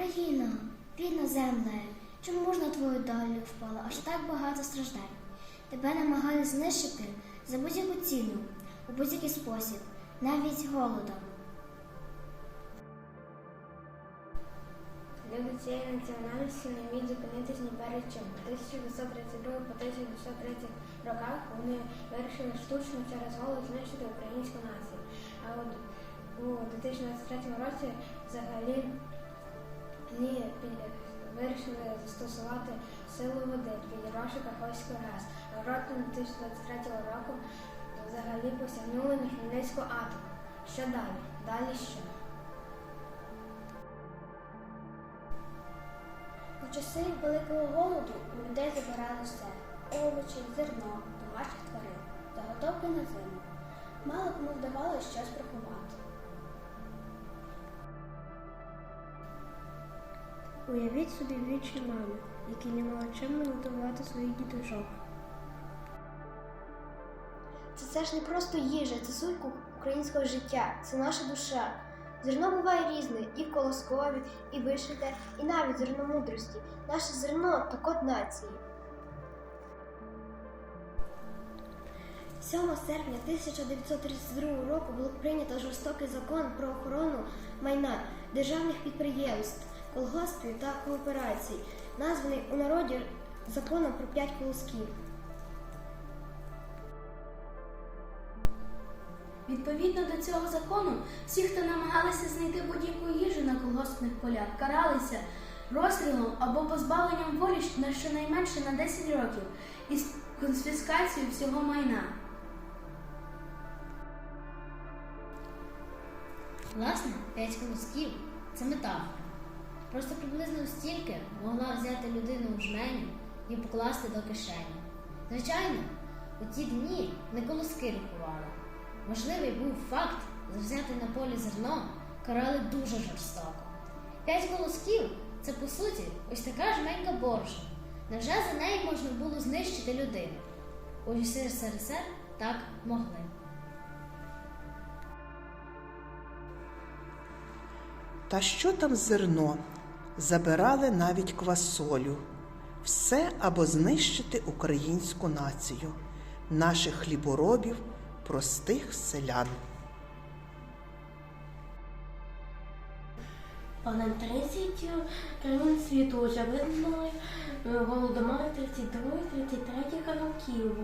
Україна, рідна земле, чому ж на твою долю впало аж так багато страждань? Тебе намагались знищити за будь-яку ціну, у будь-який спосіб, навіть голодом. Люди цієї національності не вміють зупинитись ні перед чим. У 1932 по 1933 роках вони вирішили штучно через голод знищити українську націю. А от у 2023 році взагалі вони вирішили застосувати силу води, підірвавши. А в року 2023 року взагалі посягнули на Хмельницьку атом. Що далі? Далі що? У часи великого голоду у людей забирали все овочі, зерно, домашніх тварин, заготовки на зиму. Мало кому вдавалося щось приховати. Уявіть собі вічі мами, які не мали чим нагодувати своїх діточок. Це, це ж не просто їжа, це суть українського життя, це наша душа. Зерно буває різне, і в колоскові, і вишите, і навіть зерно мудрості. Наше зерно то код нації. 7 серпня 1932 року було прийнято жорстокий закон про охорону майна державних підприємств, колгоспів та кооперацій, названий у народі законом про п'ять колосків. Відповідно до цього закону, всі, хто намагалися знайти будь-яку їжу на колгоспних полях, каралися розстрілом або позбавленням волі на щонайменше на 10 років із конфіскацією всього майна. Власне, п'ять колосків це метафора. Просто приблизно стільки могла взяти людина у жменю і покласти до кишені. Звичайно, у ті дні не колоски рахували. Важливий був факт, завзяти на полі зерно карали дуже жорстоко. П'ять колосків це по суті ось така жменька борошна. Невже за неї можна було знищити людину? У СРСР так могли. Та що там зерно? Забирали навіть квасолю. Все або знищити українську націю, наших хліборобів, простих селян. Понад 30 країн світу вже визнали голодомор 32-33 років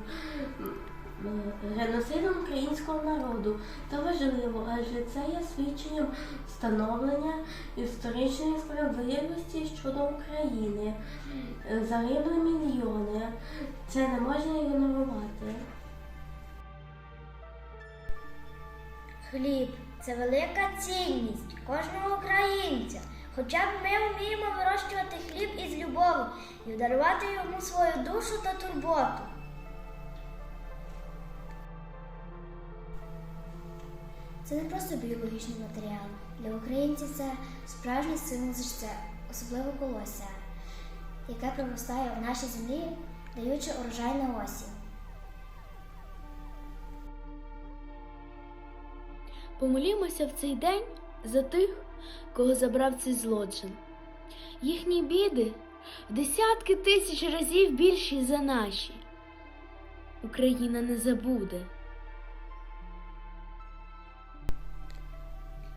геноцидом українського народу. Та важливо, адже це є свідченням встановлення історичної справедливості щодо України. Загибли мільйони. Це не можна ігнорувати. Хліб це велика цінність кожного українця. Хоча б ми вміємо вирощувати хліб із любов'ю і дарувати йому свою душу та турботу. Це не просто біологічний матеріал. Для українців це справжній символ життя, особливо колосся, яке проростає в нашій землі, даючи урожай на осінь. Помолімося в цей день за тих, кого забрав цей злочин. Їхні біди в десятки тисяч разів більші за наші. Україна не забуде.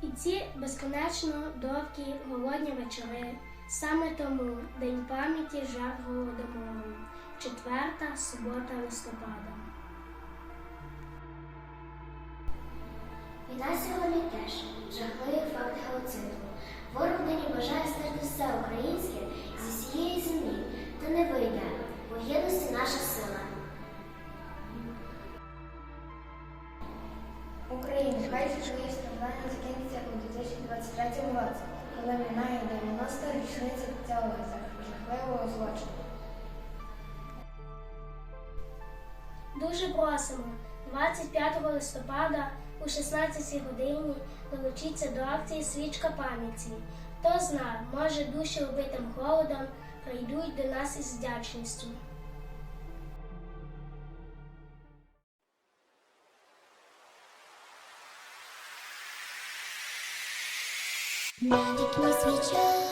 І ці безконечно довгі голодні вечори. Саме тому День пам'яті жертв голодомору, четверта субота листопада. І нас сьогодні теж жахливий факт геоциду. Ворог нині бажає стерти все річниця цього жахливого злочину. Дуже просимо 25 листопада о 16 годині долучіться до акції Свічка пам'яті. Хто зна, може душі убитим голодом прийдуть до нас із вдячністю. Навіть не свіча